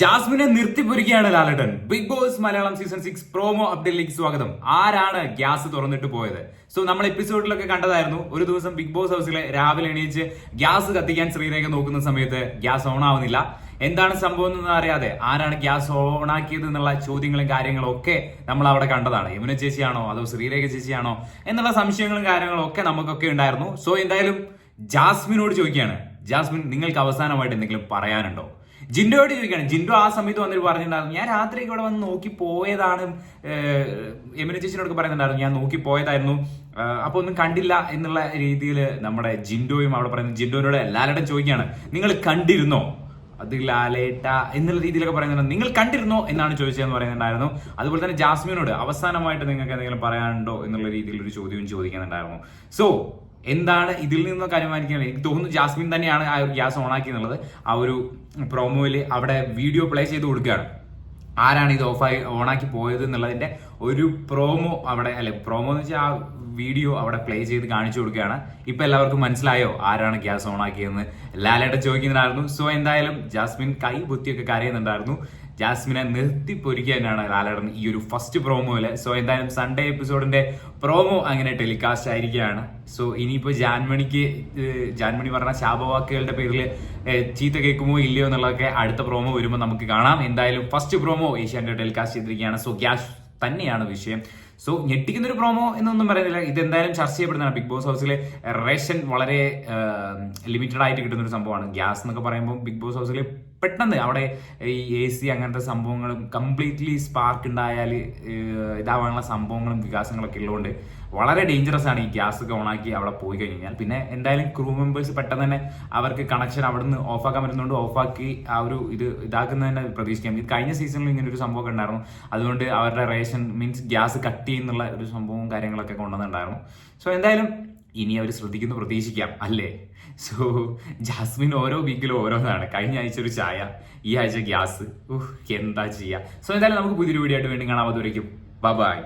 ജാസ്മിനെ നിർത്തിപ്പൊരിക്കുകയാണ് Lalettan. Big Boss Malayalam season six promo അപ്ഡേറ്റിലേക്ക് സ്വാഗതം. ആരാണ് ഗ്യാസ് തുറന്നിട്ട് പോയത്? സോ നമ്മൾ എപ്പിസോഡിലൊക്കെ കണ്ടതായിരുന്നു. ഒരു ദിവസം ബിഗ് ബോസ് ഹൗസിലെ രാവിലെ എണീച്ച് ഗ്യാസ് കത്തിക്കാൻ ശ്രീരേഖ നോക്കുന്ന സമയത്ത് ഗ്യാസ് ഓൺ ആവുന്നില്ല. എന്താണ് സംഭവം എന്ന് അറിയാതെ ആരാണ് ഗ്യാസ് ഓൺ ആക്കിയത് എന്നുള്ള ചോദ്യങ്ങളും കാര്യങ്ങളും ഒക്കെ നമ്മൾ അവിടെ കണ്ടതാണ്. യമുന ചേച്ചിയാണോ അതോ ശ്രീരേഖ ചേച്ചിയാണോ എന്നുള്ള സംശയങ്ങളും കാര്യങ്ങളും ഒക്കെ നമുക്കൊക്കെ ഉണ്ടായിരുന്നു. സോ എന്തായാലും ജാസ്മിനോട് ചോദിക്കുകയാണ്. ജാസ്മിൻ നിങ്ങൾക്ക് അവസാനമായിട്ട് എന്തെങ്കിലും പറയാനുണ്ടോ? ജിൻഡോയോട് ചോദിക്കുകയാണ് ജിൻഡോ ആ സമയത്ത് വന്നിട്ട് പറഞ്ഞിട്ടുണ്ടായിരുന്നു. ഞാൻ രാത്രി ഇവിടെ വന്ന് നോക്കി പോയതാണ് എമിന ചേച്ചിനോട് പറയുന്നുണ്ടായിരുന്നു. ഞാൻ നോക്കി പോയതായിരുന്നു. അപ്പൊ ഒന്നും കണ്ടില്ല എന്നുള്ള രീതിയിൽ നമ്മുടെ ജിൻഡോയും അവിടെ പറയുന്നത് ജിൻഡോനോട് എല്ലാവരുടെയും ചോദിക്കുകയാണ് നിങ്ങൾ കണ്ടിരുന്നോ? അത് ലാലേട്ട എന്നുള്ള രീതിയിലൊക്കെ പറയുന്നുണ്ട്. നിങ്ങൾ കണ്ടിരുന്നോ? എന്നാണ് ചോദിച്ചതെന്ന് പറയുന്നുണ്ടായിരുന്നു. അതുപോലെ തന്നെ ജാസ്മിനോട് അവസാനമായിട്ട് നിങ്ങൾക്ക് എന്തെങ്കിലും പറയാനുണ്ടോ എന്നുള്ള രീതിയിൽ ഒരു ചോദ്യവും ചോദിക്കുന്നുണ്ടായിരുന്നു. സോ എന്താണ് ഇതിൽ നിന്നൊക്കെ അനുമാനിക്കുന്നത് എനിക്ക് തോന്നുന്നു ജാസ്മിൻ തന്നെയാണ് ആ ഗ്യാസ് ഓണാക്കി എന്നുള്ളത് ആ ഒരു പ്രൊമോയിൽ അവിടെ വീഡിയോ പ്ലേ ചെയ്ത് കൊടുക്കുകയാണ്. ആരാണ് ഇത് ഓഫായി ഓണാക്കി പോയത് എന്നുള്ളതിന്റെ ഒരു പ്രോമോ അവിടെ അല്ലെ പ്രോമോ എന്ന് വെച്ചാൽ ആ വീഡിയോ അവിടെ പ്ലേ ചെയ്ത് കാണിച്ചു കൊടുക്കുകയാണ്. ഇപ്പൊ എല്ലാവർക്കും മനസ്സിലായോ ആരാണ് ഗ്യാസ് ഓണാക്കിയെന്ന് ലാലേട്ട ചോദിക്കുന്നുണ്ടായിരുന്നു സോ എന്തായാലും ജാസ്മിൻ കൈ ബുദ്ധിയൊക്കെ കരയുന്നുണ്ടായിരുന്നു. ജാസ്മിനെ നിർത്തി പൊരിക്കാനാണ് ലാലേട്ടൻ ഈ ഒരു ഫസ്റ്റ് പ്രോമോയിൽ സോ എന്തായാലും സൺഡേ എപ്പിസോഡിന്റെ പ്രോമോ അങ്ങനെ ടെലികാസ്റ്റ് ആയിരിക്കുകയാണ്. സോ ഇനിയിപ്പോ ജാൻമണിക്ക് ജാൻമണി പറഞ്ഞ ശാപവാക്കുകളുടെ പേരിൽ ചീത്ത കേൾക്കുമോ ഇല്ലയോ എന്നുള്ളതൊക്കെ അടുത്ത പ്രോമോ വരുമ്പോൾ നമുക്ക് കാണാം. എന്തായാലും ഫസ്റ്റ് പ്രോമോ ഏഷ്യാന്റെ ടെലികാസ്റ്റ് ചെയ്തിരിക്കുകയാണ്. സോ ഗ്യാസ് തന്നെയാണ് വിഷയം. സോ ഞെട്ടിക്കുന്ന ഒരു പ്രോമോ എന്നൊന്നും പറയുന്നില്ല. ഇതെന്തായാലും ചർച്ച ചെയ്യപ്പെടുന്നതാണ്. ബിഗ് ബോസ് ഹൗസിലെ റേഷൻ വളരെ ലിമിറ്റഡ് ആയിട്ട് കിട്ടുന്ന ഒരു സംഭവമാണ്. ഗ്യാസ് എന്നൊക്കെ പറയുമ്പോൾ ബിഗ് ബോസ് ഹൗസിൽ പെട്ടെന്ന് അവിടെ ഈ എ സി അങ്ങനത്തെ സംഭവങ്ങളും കംപ്ലീറ്റ്ലി സ്പാർക്ക് ഉണ്ടായാൽ ഇതാവാനുള്ള സംഭവങ്ങളും വികാസങ്ങളൊക്കെ ഉള്ളതുകൊണ്ട് വളരെ ഡേഞ്ചറസ് ആണ് ഈ ഗ്യാസ് ഒക്കെ ഓണാക്കി അവിടെ പോയി കഴിഞ്ഞാൽ. പിന്നെ എന്തായാലും ക്രൂ മെമ്പേഴ്സ് പെട്ടെന്ന് തന്നെ അവർക്ക് കണക്ഷൻ അവിടെ നിന്ന് ഓഫാക്കാൻ പറ്റുന്നതുകൊണ്ട് ഓഫാക്കി ആ ഒരു ഇത് ഇതാക്കുന്നത് തന്നെ പ്രതീക്ഷിക്കാം. ഇത് കഴിഞ്ഞ സീസണിൽ ഇങ്ങനെ ഒരു സംഭവം ഉണ്ടായിരുന്നു അതുകൊണ്ട് അവരുടെ റേഷൻ മീൻസ് ഗ്യാസ് കട്ട് ചെയ്യുന്നുള്ള ഒരു സംഭവവും കാര്യങ്ങളൊക്കെ കൊണ്ടുവന്നിട്ടുണ്ടായിരുന്നു. സോ എന്തായാലും ഇനി അവർ ശ്രദ്ധിക്കുന്നു പ്രതീക്ഷിക്കാം അല്ലേ? സോ ജാസ്മിൻ ഓരോ വീക്കിലും ഓരോന്നാണ്. കഴിഞ്ഞ ആഴ്ച ഒരു ചായ ഈ ആഴ്ച ഗ്യാസ്. എന്താ ചെയ്യുക സോ എന്തായാലും നമുക്ക് പുതിയൊരു വീഡിയോ ആയിട്ട് വേണ്ടി കാണാം. അതുവരേക്കും ബൈ